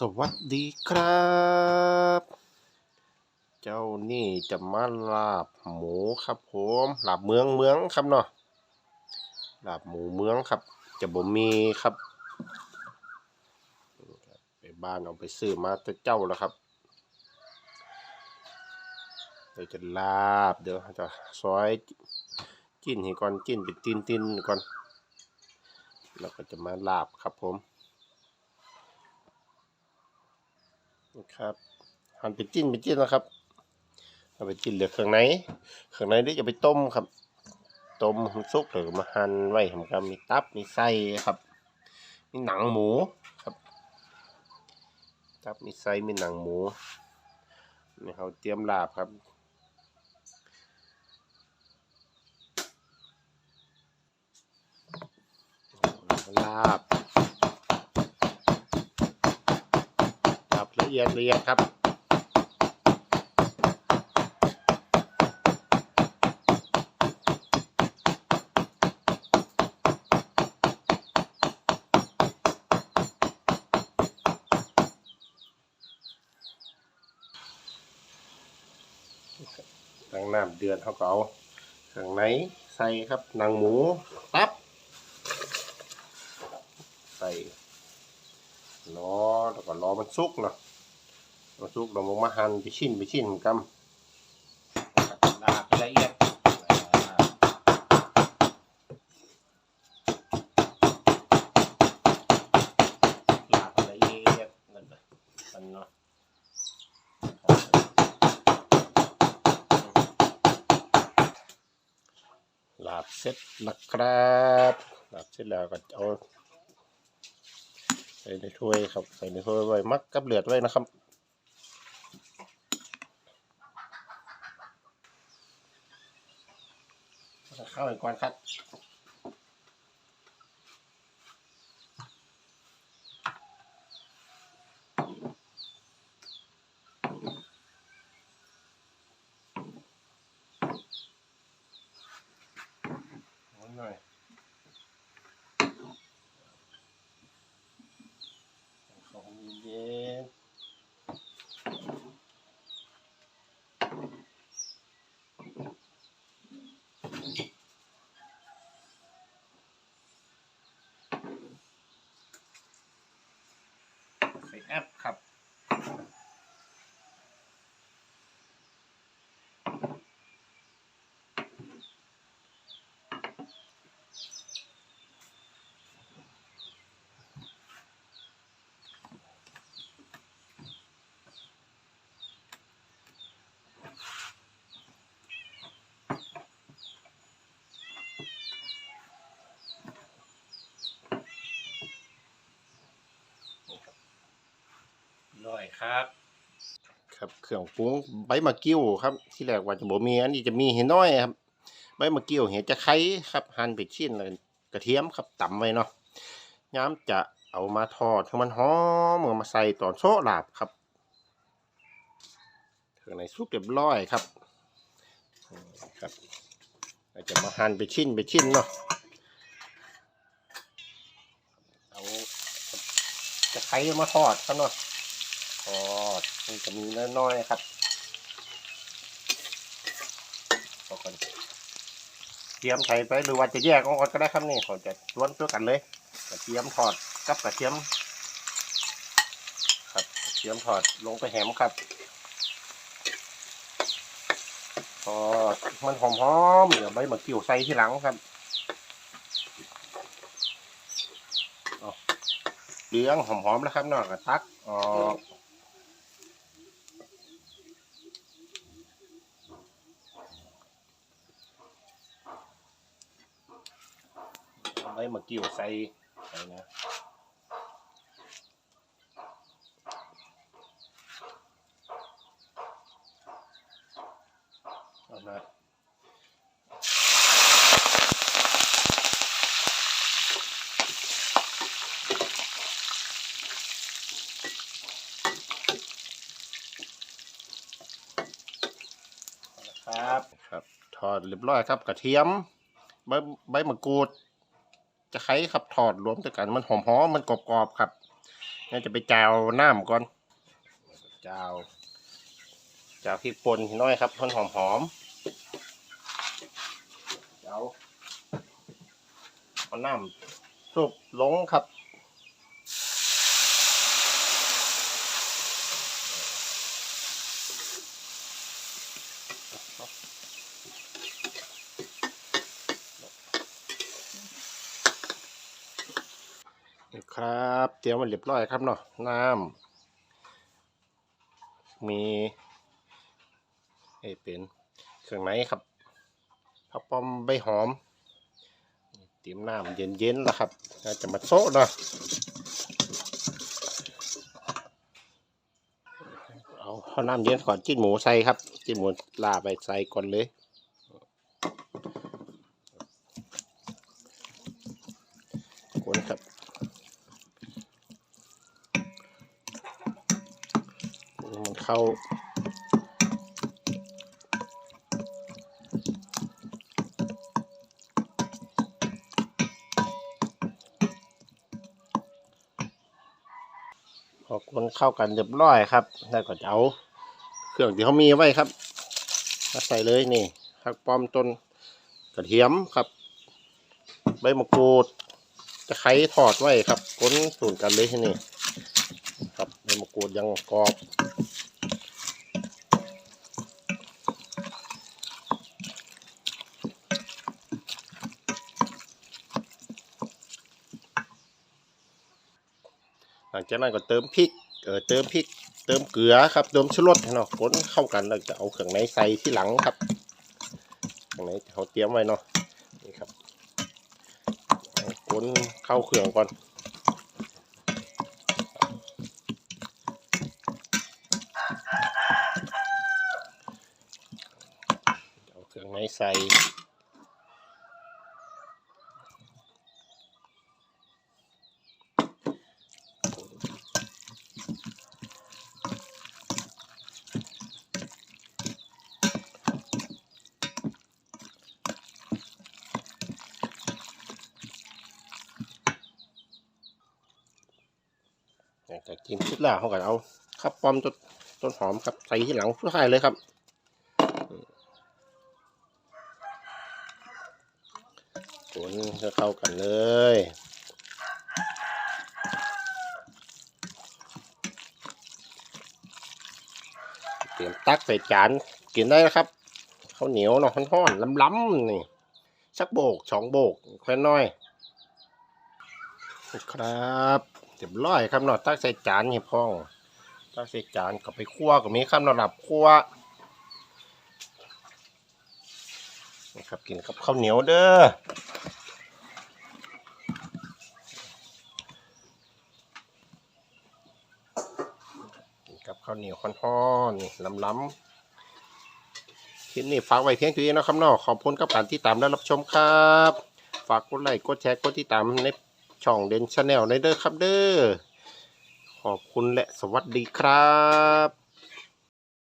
สวัสดีครับ เจ้านี่จะมาลาบหมูครับผมลาบเมืองเมืองครับเนาะลาบหมูเมืองครับ จะบ่มีครับ ไปบ้านเอาไปซื้อมาแต่เจ้าแล้วครับเดี๋ยวจะลาบเดี๋ยวจะซอยจิ้นให้ก่อนจิ้นเป็นตีนตีนๆก่อนแล้วก็จะมาลาบครับผม นะครับหั่นเป็นจิ้นเป็นจิ้นนะครับเอาไปจิ้นเหลือเครื่องในเครื่องในนี่จะไปต้มครับ ต้มให้สุกหรือมาหั่นไว้ทำกันมีตับมีไส้ครับ มีหนังหมูครับตับมีไส้มีหนังหมูนี่เขาเตรียมลาบครับลาบ ละเอียดละเอียดครับ ตั้งน้ำเดือดเขาก็เอาข้างในใส่ครับหนังหมูตับ ใส่ล้อแล้วก็ล้อมันสุกเนาะ มันสุกเรามาหั่นไปชิ้นไปชิ้นกำลาบละเอียดลาบละเอียดนั่นแหละมันเนาะลาบเสร็จนะครับลาบเสร็จแล้วก็เอาใส่ในถ้วยครับ ใส่ในถ้วยไว้มักกับเลือดไว้นะครับ เข้าไปก่อนครับหน่อยของเย็นใส่ แอปครับ ครับ ครับเครื่องปรุงใบมะกิ้วครับ ที่แรกว่าจะบ่มีอันนี้จะมีเห็นน้อยครับ ใบมะกิ้วเห็นจะไข่ครับหั่นเป็นชิ้นเลยกระเทียมครับตำไว้เนาะย้ำจะเอามาทอดให้มันหอมเอามาใส่ตอนโซลาบครับเครื่องในสุกเรียบร้อยครับครับเราจะมาหั่นเป็นชิ้นเป็นชิ้นเนาะเอาจะไข่มาทอดครับเนาะ ทอดมันจะมีน้อยๆครับพอกันเตรียมใส่ไปหรือว่าจะแยกออกก็ได้ครับนี่เขาจะล้วนตัวกันเลยกระเทียมทอดกับกระเทียม ครับกระเทียมทอดลงไปแหมครับทอดมันหอมๆเดี๋ยวใบมะกริ้วใส่ที่หลังครับเอาเหลืองหอมๆแล้วครับนาะกระตักออก เอาไว้มากิ่วใส่ใส่นะเอานะครับ ครับ ทอดเรียบร้อยครับ กระเทียม ใบใบมะกรูด จะไคร้ครับถอดรวมด้วยกัน มันหอมหอมมันกรอบๆครับน่าจะไปจาวน้ำก่อนจาวจาวพริกป่นน้อยครับหอนหอมหอมจาวเอาน้ำสุบลงครับ ครับเตรียมมันเรียบร้อยครับเนาะน้ำมีไอ้เป็นเครื่องในครับผักป้อมใบหอมเตรียมน้ำเย็นๆแล้วครับจะมาโซะเนาะเอาเอาน้ำเย็นก่อนจิ้นหมูใส่ครับ จิ้นหมูลาไปใส่ก่อนเลยคนครับ มัน เข้าพอคนเข้ากันเรียบร้อยครับ แล้วก็จะเอาเครื่องที่เขามีไว้ครับมาใส่เลยนี่ผักปอมต้นกระเทียมครับ ใบมะกรูดตะไคร้ทอดไว้ครับก้นสูนกันเลยที่นี่ครับใบมะกรูดยังกรอบ หลังจากนั้นก็เติมพริกเออเติมพริก เติมเกลือครับเติมชูรสเนาะคนเข้ากันแล้วจะเอาเครื่องในใส่ที่หลังครับเครื่องในเขาเตรียมไว้เนาะนี่ครับเอาคนเข้าเครื่องก่อนเอาเครื่องในใส่ จากกินชุดแล้วเขาก็เอาข้าวปอมต้นต้นหอมครับใส่ที่หลังทุกทายเลยครับคนจะเข้ากันเลยเตรียมตักใส่จานกินได้แล้วครับข้าวเหนียวเนาะห้อนๆล้ำๆนี่สักโบกสองโบกแค่น้อย ครับ เรียบร้อยครับเนาะตักใส่จานนี่พ่องตักใส่จานก็ไปคั่วก็มีครับระดับคั่วนะครับกินกับข้าวเหนียวเด้อกินกับข้าวเหนียวฮ้อนๆล้ำๆคลิปนี้ฝากไว้เพียงเท่านี้นะครับเนาะขอบคุณกับการที่ตามและรับชมครับ ฝากกดไลค์กดแชร์กดติดตามใน ช่องเดนชาแนลในเด้อครับเด้อขอบคุณและสวัสดีครับ